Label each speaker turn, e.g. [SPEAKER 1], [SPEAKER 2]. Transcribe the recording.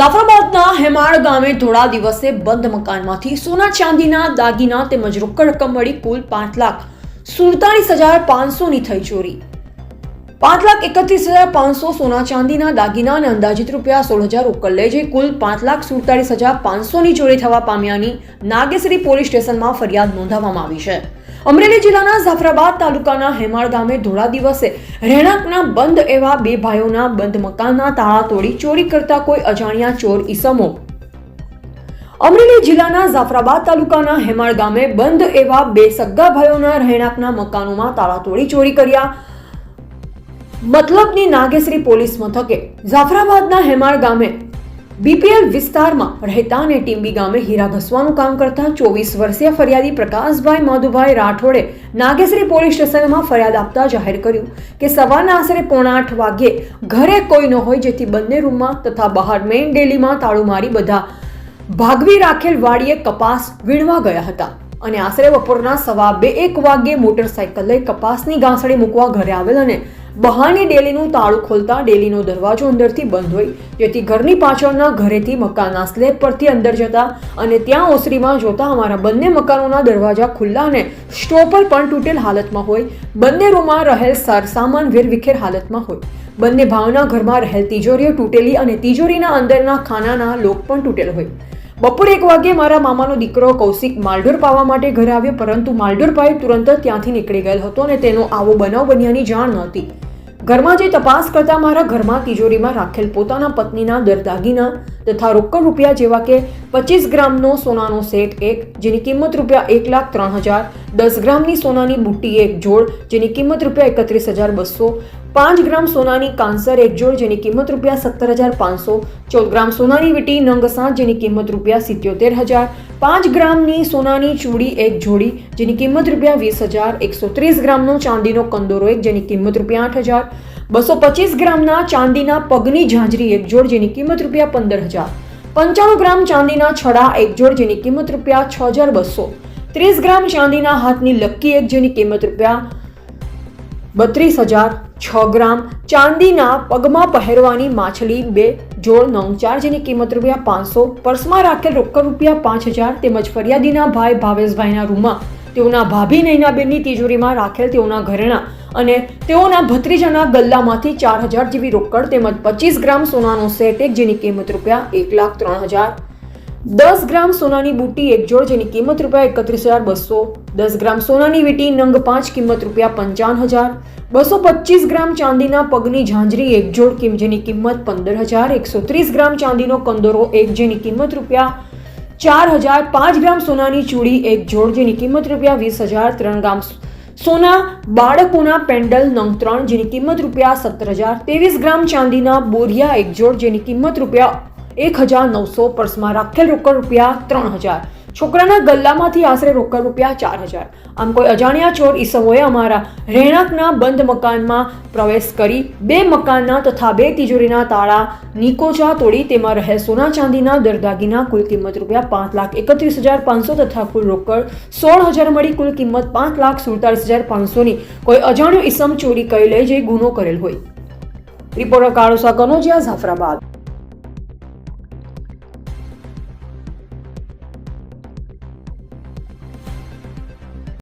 [SPEAKER 1] જાફરાબાદના હેમાળ ગામે ધોળા દિવસે બંધ મકાનમાંથી સોના ચાંદીના દાગીના તેમજ રોકડ રકમ મળી કુલ પાંચ લાખ સુડતાલીસ હજાર પાંચસોની થઈ ચોરી. પાંચ લાખ એકત્રીસ હજાર પાંચસો સોના ચાંદીના દાગીના અને અંદાજિત રૂપિયા સોળ હજાર રોકડ લઈ જઈ કુલ પાંચ લાખ સુડતાલીસ હજાર પાંચસોની ચોરી થવા પામ્યાની નાગેશ્રી પોલીસ સ્ટેશનમાં ફરિયાદ નોંધાવવામાં આવી છે. અમરેલી જિલ્લાના જાફરાબાદ તાલુકાના હેમાળ ગામે ધોળા દિવસે રહેણાંકના બંધ એવા બે ભાઈઓના બંધ મકાનના તાળા તોડી ચોરી કરતા કોઈ અજાણ્યા ચોર ઈસમો. અમરેલી જિલ્લાના જાફરાબાદ તાલુકાના હેમાળ ગામે બંધ એવા બે સગ્ગા ભાઈઓના રહેણાંકના મકાનોમાં તાળા તોડી ચોરી કર્યા. મતલબની નાગેશ્રી પોલીસ મથકે જાફરાબાદના હેમાળ ગામે બીપીએલ વિસ્તારમાં રહેતા અને ટીમ્બી ગામે હીરા ઘસવાનું કામ કરતા ચોવીસ વર્ષીય ફરિયાદી પ્રકાશભાઈ માધુભાઈ રાઠોડે નાગેશ્રી પોલીસ સ્ટેશનમાં ફરિયાદ આપતા જાહેર કર્યું કે સવારના આશરે પોણા આઠ વાગ્યે ઘરે કોઈ ન હોય જેથી બંને રૂમમાં તથા બહાર મેઇન ડેલીમાં તાળું મારી બધા ભાગવી રાખેલ વાડીએ કપાસ વીણવા ગયા હતા. અને આશરે બપોરના સવા બે એક વાગ્યે મોટરસાયકલ લઈ કપાસની ગાંસડી મૂકવા ઘરે આવેલ અને બહારની ડેલીનું તાળું ખોલતા ડેલીનો દરવાજો અંદરથી બંધ હોય, જેથી ઘરની પાછળના ઘરેથી મકાનના સ્લેબ પરથી અંદર જતા અને ત્યાં ઓસરીમાં જોતા અમારા બંને મકાનોના દરવાજા ખુલ્લા અને સ્ટોપર પણ તૂટેલ હાલતમાં હોય. બંને રૂમમાં રહેલ સરસામાન વેરવિખેર હાલતમાં હોય. બંને ભાવના ઘરમાં રહેલ તિજોરીઓ તૂટેલી અને તિજોરીના અંદરના ખાનાના લોક પણ તૂટેલ હોય. બપોરે એક વાગ્યે મારા મામાનો દીકરો કૌશિક માલઢોર પાવા માટે ઘરે આવ્યો, પરંતુ માલઢોર પાઈ તુરંત જ ત્યાંથી નીકળી ગયેલ હતો અને તેનો આવો બનાવ બન્યાની જાણ નહોતી. ઘરમાં જે તપાસ કરતા મારા ઘરમાં તિજોરીમાં રાખેલ પોતાના પત્નીના દરદાગીના તથા રોકડ રૂપિયા જેવા કે પચીસ ગ્રામનો સોનાનો સેટ એક, જેની કિંમત રૂપિયા એક લાખ ત્રણ હજાર, દસ ગ્રામની સોનાની બુટ્ટી એક જોડ, જેની કિંમત રૂપિયા એકત્રીસ હજાર બસો પાંચ ગ્રામ સોનાની કાંસર એક જોડ જેની કિંમત રૂપિયા સત્તર હજાર પાંચસો, ચૌદ ગ્રામ સોનાની વીટી નંગ સાત જેની કિંમત રૂપિયા સિત્યોતેર હજાર, પાંચ ગ્રામની સોનાની ચૂડી એક જોડી જેની કિંમત રૂપિયા વીસ હજાર, એકસો ત્રીસ ગ્રામનો ચાંદીનો કંદોરો એક જેની કિંમત રૂપિયા આઠ હજાર, બસો પચીસ ગ્રામના ચાંદીના પગની ઝાંઝરી એક જોડ જેની કિંમત રૂપિયા પંદર હજાર, પંચાણું ગ્રામ ચાંદીના છડા એક જોડ જેની કિંમત રૂપિયા છ હજાર બસો, ત્રીસ ગ્રામ ચાંદીના હાથની લક્કી એક જેની કિંમત રૂપિયા બત્રીસ હજાર છ ગ્રામ ચાંદીના પગમાં પહેરવાની માછલી, બે જોડ નવ ચાર જેની કિંમત રૂપિયા પાંચસો, પર્સમાં રાખેલ રોકડ રૂપિયા પાંચ હજાર તેમજ ફરિયાદીના ભાઈ ભાવેશભાઈના રૂમમાં. તેઓના ભાભી નૈનાબેનની તિજોરીમાં રાખેલ તેઓના ઘરેણા અને તેઓના ભત્રીજાના ગલ્લામાંથી ચાર હજાર જેવી રોકડ તેમજ પચીસ ગ્રામ સોનાનો સેટ એક જેની કિંમત રૂપિયા એક લાખ ત્રણ હજાર દસ ગ્રામ સોનાની બુટ્ટી એક જોડ જેની કિંમત રૂપિયા એકત્રીસ હજાર બસો. દસ ગ્રામ સોનાની વીટી નંગ પાંચ કિંમત રૂપિયા પંચાવન હજાર. બસો પચીસ ગ્રામ ચાંદીના પગની ઝાંઝરી એક જોડ કિમ જેની કિંમત પંદર હજાર એકસો ત્રીસ ગ્રામ ચાંદીનો કંદોરો એક જેની કિંમત રૂપિયા ચાર હજાર પાંચ ગ્રામ સોનાની ચૂડી એક જોડ જેની કિંમત રૂપિયા વીસ હજાર ત્રણ ગ્રામ સોના બાળકોના પેન્ડલ નંગ ત્રણ જેની કિંમત રૂપિયા સત્તર હજાર ત્રેવીસ ગ્રામ ચાંદીના બોરિયા એક જોડ જેની કિંમત રૂપિયા એક હજાર નવસો પર્સમાં રાખેલ રોકડ રૂપિયા ત્રણ હજાર. છોકરાના ગલ્લામાંથી આશરે રોકડ રૂપિયા ચાર હજાર. આમ કોઈ અજાણ્યા ચોર ઈસમોએ અમારા રહેણાંકના બંધ મકાનમાં પ્રવેશ કરી બે મકાનના તથા બે તિજોરીના તાળા નિકોચા તોડી તેમાં રહે સોના ચાંદીના દરદાગીના કુલ કિંમત રૂપિયા પાંચ લાખ એકત્રીસ હજાર પાંચસો તથા કુલ રોકડ સોળ હજાર મળી કુલ કિંમત પાંચ લાખ સુડતાલીસ હજાર પાંચસોની. કોઈ અજાણ્યો ઈસમ ચોરી કરી લઈ જઈ ગુનો કરેલ હોય. રિપોર્ટર કાળુસા કનોજિયા જાફરાબાદ